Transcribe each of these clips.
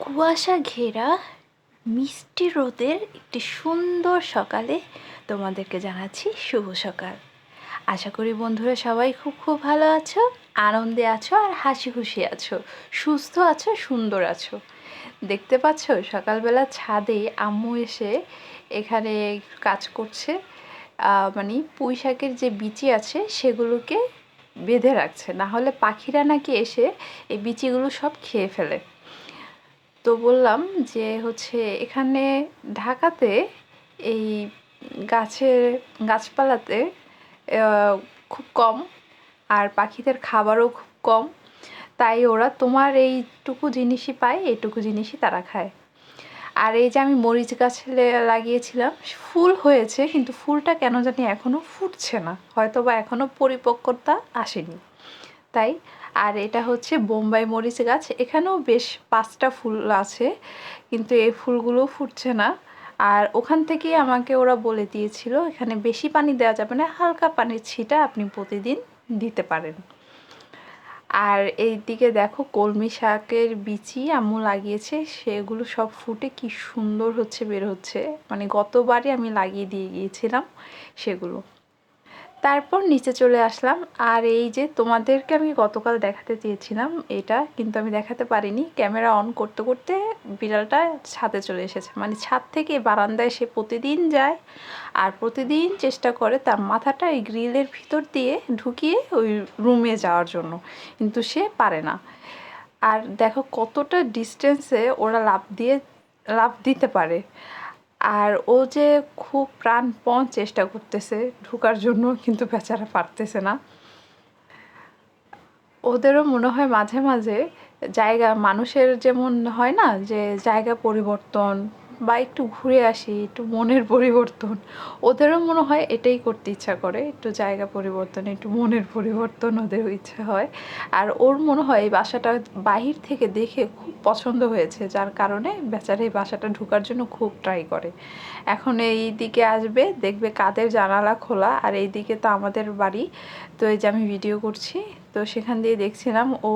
কুয়াশা ঘেরা মিষ্টি রোদের একটি সুন্দর সকালে তোমাদেরকে জানাচ্ছি শুভ সকাল। আশা করি বন্ধুরা সবাই খুব খুব ভালো আছো, আনন্দে আছো আর হাসি খুশি আছো, সুস্থ আছো, সুন্দর আছো। দেখতে পাচ্ছ, সকালবেলা ছাদে আম্মু এসে এখানে কাজ করছে। মানে পুঁই শাকের যে বিচি আছে সেগুলোকে বেঁধে রাখছে। না হলে পাখিরা নাকি এসে এই বিচিগুলো সব খেয়ে ফেলে। তো বললাম যে হচ্ছে এখানে ঢাকাতে এই গাছের গাছপালাতে খুব কম আর পাখিদের খাবারও খুব কম। তাই ওরা তোমার এইটুকু জিনিসই পায়, এইটুকু জিনিসই তারা খায়। আর এই যে আমি মরিচ গাছ লাগিয়েছিলাম, ফুল হয়েছে, কিন্তু ফুলটা কেন জানি এখনও ফুটছে না। হয়তো বা এখনও পরিপক্কতা আসেনি। তাই? আর এটা হচ্ছে বোম্বাই মরিচ গাছ। এখানেও বেশ পাঁচটা ফুল আছে, কিন্তু এই ফুলগুলো ফুটছে না। আর ওখান থেকেই আমাকে ওরা বলে দিয়েছিল, এখানে বেশি পানি দেওয়া যাবে না, হালকা পানির ছিটা আপনি প্রতিদিন দিতে পারেন। আর এই দিকে দেখো কলমি শাকের বিচি আম্মু লাগিয়েছে, সেগুলো সব ফুটে কি সুন্দর হচ্ছে, বের হচ্ছে। মানে গতবারই আমি লাগিয়ে দিয়ে গিয়েছিলাম সেগুলো। তারপর নিচে চলে আসলাম। আর এই যে তোমাদেরকে আমি গতকাল দেখাতে চেয়েছিলাম, এটা কিন্তু আমি দেখাতে পারিনি। ক্যামেরা অন করতে করতে বিড়ালটা ছাদে চলে এসেছে। মানে ছাদ থেকে বারান্দায় সে প্রতিদিন যায় আর প্রতিদিন চেষ্টা করে তার মাথাটা এই গ্রিলের ভিতর দিয়ে ঢুকিয়ে ওই রুমে যাওয়ার জন্য। কিন্তু সে পারে না। আর দেখো কতটা ডিস্টেন্সে ওরা লাভ দিয়ে লাভ দিতে পারে। আর ও যে খুব প্রাণপণ চেষ্টা করতেছে ঢুকার জন্য, কিন্তু বেচারা পারতেছে না। ওদেরও মনে হয় মাঝে মাঝে জায়গা, মানুষের যেমন হয় না যে জায়গা পরিবর্তন বা একটু ঘুরে আসি, একটু মনের পরিবর্তন। ওদেরও মনে হয় এটাই করতে ইচ্ছা করে, একটু জায়গা পরিবর্তন, একটু মনের পরিবর্তন ওদের ইচ্ছা হয়। আর ওর মনে হয় এই বাসাটা বাহির থেকে দেখে খুব পছন্দ হয়েছে, যার কারণে বেচারা এই বাসাটা ঢুকার জন্য খুব ট্রাই করে। এখন এই দিকে আসবে, দেখবে কাদের জানালা খোলা, আর এই দিকে তো আমাদের বাড়ি। তো এই যে আমি ভিডিও করছি, তো সেখান দিয়ে দেখছিলাম ও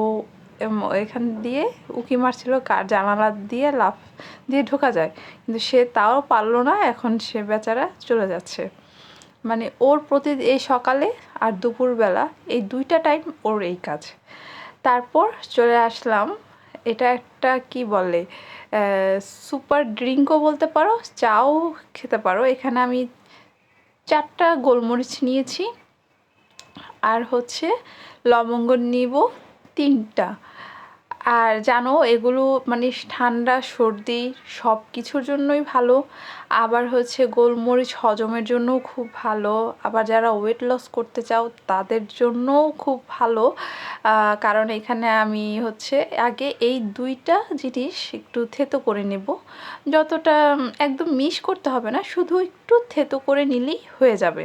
এখান দিয়ে উকি মারছিল, কার জানালা দিয়ে লাফ দিয়ে ঢোকা যায়। কিন্তু সে তাও পারল না, এখন সে বেচারা চলে যাচ্ছে। মানে ওর প্রতি এই সকালে আর দুপুরবেলা এই দুইটা টাইম ওর এই কাজ। তারপর চলে আসলাম, এটা একটা কি বলে সুপার ড্রিঙ্কও বলতে পারো, চাও খেতে পারো। এখানে আমি চারটা গোলমরিচ নিয়েছি, আর হচ্ছে লবঙ্গ নিব। তিনটা। আর জানো, এগুলো মানে ঠান্ডা, সর্দি সব কিছুর জন্যই ভালো। আবার হচ্ছে গোলমরিচ হজমের জন্যও খুব ভালো। আবার যারা ওয়েট লস করতে চাও, তাদের জন্যও খুব ভালো। কারণ এখানে আমি হচ্ছে আগে এই দুইটা জিনিস একটু থেতো করে নেব। যতটা একদম মিস করতে হবে না, শুধু একটু থেতো করে নিলেই হয়ে যাবে।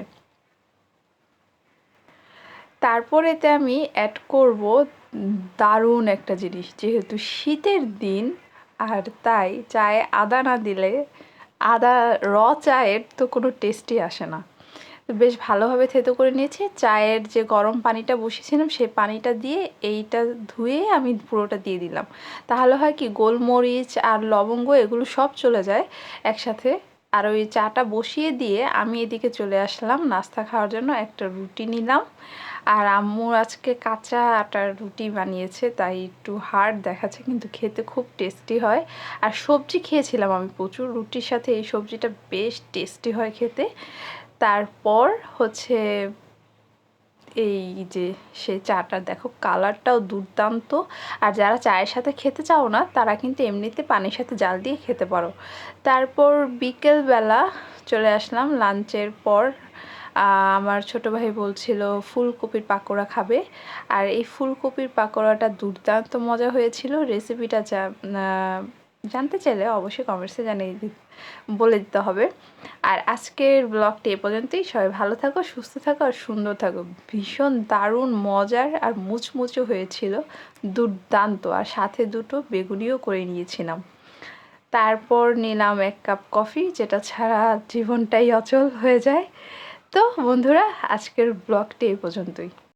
তারপরেতে আমি অ্যাড করব দারুণ একটা জিনিস, যেহেতু শীতের দিন আর তাই চায়ে আদা না দিলে আদা, র চায়ের তো কোনো টেস্টই আসে না। বেশ ভালোভাবে থেতো করে নিয়েছি, চায়ের যে গরম পানিটা বসিয়েছিলাম সেই পানিটা দিয়ে এইটা ধুয়ে আমি পুরোটা দিয়ে দিলাম। তাহলে হয় কি গোলমরিচ আর লবঙ্গ এগুলো সব চলে যায় একসাথে। আর ওই চাটা বসিয়ে দিয়ে আমি এদিকে চলে আসলাম, নাস্তা খাওয়ার জন্য একটা রুটি নিলাম। আর আম্মু আজকে কাঁচা আটার রুটি বানিয়েছে, তাই একটু হার্ড দেখাচ্ছে, কিন্তু খেতে খুব টেস্টি হয়। আর সবজি খেয়েছিলাম আমি প্রচুর, রুটির সাথে এই সবজিটা বেশ টেস্টি হয় খেতে। তারপর হচ্ছে এই যে সে চাটা, দেখো কালারটাও দুর্দান্ত। আর যারা চায়ের সাথে খেতে চাও না, তারা কিন্তু এমনিতে পানির সাথে জাল দিয়ে খেতে পারো। তারপর বিকেলবেলা চলে আসলাম লাঞ্চের পর আমার ছোটো ভাই বলছিল, ফুলকপির পাকোড়া খাবে। আর এই ফুলকপির পাকোড়াটা দুর্দান্ত মজা হয়েছিল। রেসিপিটা জানতে চাইলে অবশ্যই কমেন্টসে জানিয়ে বলে দিতে হবে। আর আজকের ব্লগটি এ পর্যন্তই। সবাই ভালো থাকো, সুস্থ থাকো আর সুন্দর থাকো। ভীষণ দারুণ মজার আর মুচমুচো হয়েছিল। দুর্দান্ত। আর সাথে দুটো বেগুনিও করে নিয়েছিলাম। তারপর নিলাম এক কাপ কফি যেটা ছাড়া জীবনটাই অচল হয়ে যায়। তো বন্ধুরা আজকের ব্লগটি এই পর্যন্তই।